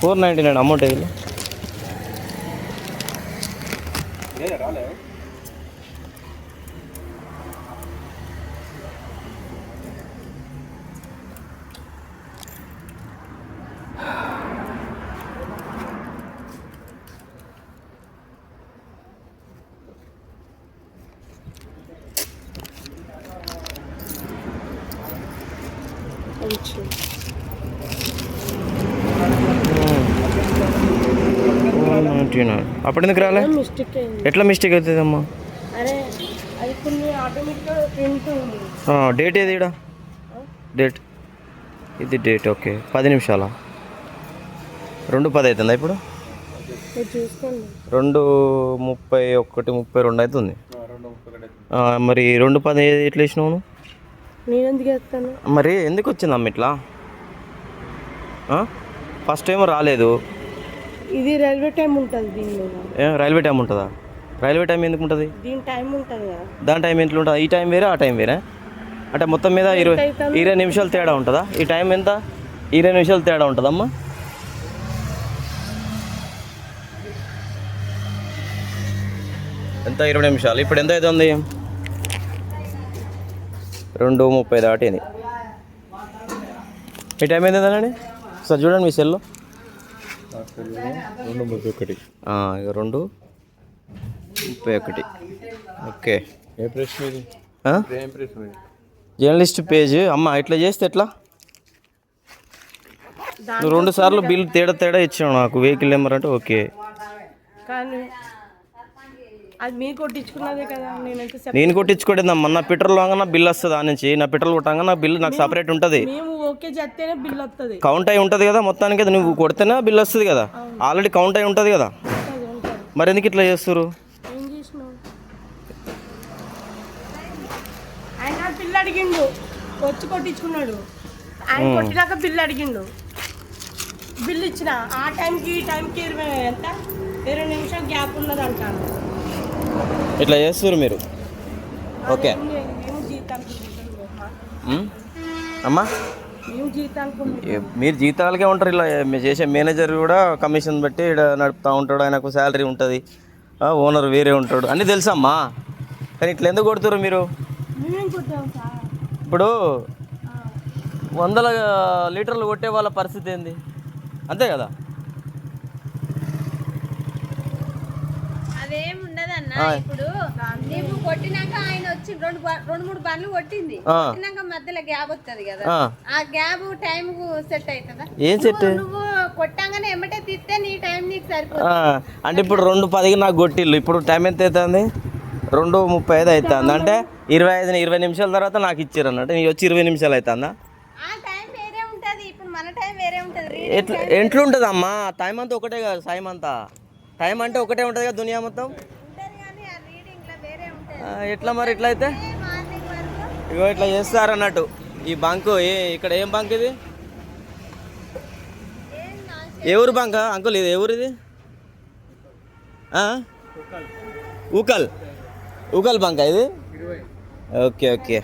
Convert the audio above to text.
Four ninety nine amount ఇది ninety nine అప్పుడు ఎందుకు రాలే? ఎట్లా మిస్టేక్ అవుతుందమ్మా? ప్రింట్ ఉంది డేట్ ఏది ఈడ? డేట్ ఇది డేట్ ఓకే పది నిమిషాల? రెండు పది అవుతుందా ఇప్పుడు? రెండు ముప్పై ఒకటి ముప్పై రెండు అవుతుంది. ఆ, మరి రెండు పది ఏది ఎట్లా వేసినావు నువ్వు? నేను ఎందుకు వేస్తాను మరి ఎందుకు వచ్చిందమ్మ ఇట్లా? ఫస్ట్ టైం రాలేదు. ఇది రైల్వే టైం ఉంటుంది దీని మీద. ఏ రైల్వే టైం ఉంటుందా? రైల్వే టైం ఎందుకు ఉంటుంది? దీని టైం ఉంటుంది కదా. దాని టైం ఎట్లా ఉంటుంది? ఈ టైం వేరే ఆ టైం వేరే? అంటే మొత్తం మీద ఇరవై? ఇరవై నిమిషాలు తేడా ఉంటుందా? ఈ టైం ఎంత? ఇరవై నిమిషాలు తేడా ఉంటుందమ్మా. ఎంత? ఇరవై నిమిషాలు. ఇప్పుడు ఎంత అవుతుంది రెండు ముప్పై దాటింది. ఈ టైం ఎంత అనండి సార్ చూడండి మీ సెల్లో రెండు ముప్పై ఒకటి. రెండు ముప్పై ఒకటి. ఓకే. ఏ ప్రశ్న ఇది జర్నలిస్ట్ పేజ్. అమ్మ ఇట్లా చేస్తే ఎట్లా? నువ్వు రెండు సార్లు బిల్ తేడా తేడా ఇచ్చావు నాకు. వెహికల్ నెంబర్ అంటే ఓకే. కానీ అది మీరు కొట్టించుకున్నదే కదా నేనైతే సెపరేట్ నేను కొట్టించుకోవడం నా పెట్రోల్ వాగా బిల్ వస్తుంది ఆ నుంచి. నా పెట్రోల్ కొట్టంగా నా బిల్ నాకు సపరేట్ ఉంటుంది. మేము ఓకే చేస్తేనే బిల్ వస్తుంది. కౌంట్ అయి ఉంటుంది కదా మొత్తానికి అది నువ్వు కొడితేనే బిల్ వస్తుంది కదా. ఆల్రెడీ కౌంట్ అయి ఉంటుంది కదా. మరి ఎందుకు ఇట్లా చేస్తారు ఆయన బిల్ అడిగిండు. వచ్చి కొట్టించుకున్నాడు. ఆయన కొట్టినాక బిల్ అడిగిండు. బిల్ ఇచ్చిన. ఆ టైంకి ఈ టైంకి ఇరవై ఎంత? ఇరవై నిమిషాలు గ్యాప్ ఉన్నది అంటాను ఇట్లా చేస్తారు మీరు? ఓకే. అమ్మా? మీరు జీతాలకే ఉంటారు ఇలా చేసే మేనేజర్ కూడా కమిషన్ బట్టి ఇక్కడ నడుపుతూ ఉంటాడు ఆయనకు శాలరీ ఉంటుంది. ఓనర్ వేరే ఉంటాడు. అన్నీ తెలుసమ్మా కానీ ఇట్లా ఎందుకు కొడుతురు మీరు? ఇప్పుడు వందల లీటర్లు కొట్టే వాళ్ళ పరిస్థితి ఏంది? అంతే కదా? అదేం ఉండదన్న ఇప్పుడు నీవు కొట్టినాక ఆయన వచ్చి రెండు రెండు మూడు బండ్లు కొట్టింది. కొట్టినాక మధ్యలో గ్యాప్ వస్తుంది కదా. ఆ. గ్యాప్ టైం కు సెట్ అవుతుందా ఏం సెట్? నువ్వు- నువ్వు కొట్టంగానే ఎమ్మటే తీస్తే నీ టైం నీకు సరిపోతుంది అంటే ఇప్పుడు రెండు పదికి నాకు కొట్టిల్లు. ఇప్పుడు టైం ఎంత అవుతుంది రెండు ముప్పై ఐదు అవుతుంది అంటే ఇరవై ఐదు ఇరవై నిమిషాల తర్వాత నాకు ఇచ్చారు అన్నట్టు. నీ వచ్చి ఇరవై నిమిషాలు అవుతుందా ఆ టైం వేరే ఉంటది. ఇప్పుడు మన టైం వేరే ఉంటది. ఎట్లా ఎట్లుంటుంది అమ్మా టైం అంతా ఒకటే కదా సాయం అంతా. టైం అంటే ఒకటే ఉంటుంది కదా దునియా మొత్తం? ఉంటది కానీ ఆ రీడింగ్లో వేరే ఉంటది. ఆ, ఎట్లా మరి ఎట్లా అయితే? ఇగో ఇట్లా చేస్తారు అన్నట్టు. ఈ బంకు ఏ ఇక్కడ ఏం బంక్ ఇది? ఏం ఊరు బంక్? అంకుల్ ఇది ఏ ఊరు ఇది? ఆ? ఊకల్ ఊకల్ బంక్ ఇది? Okay okay.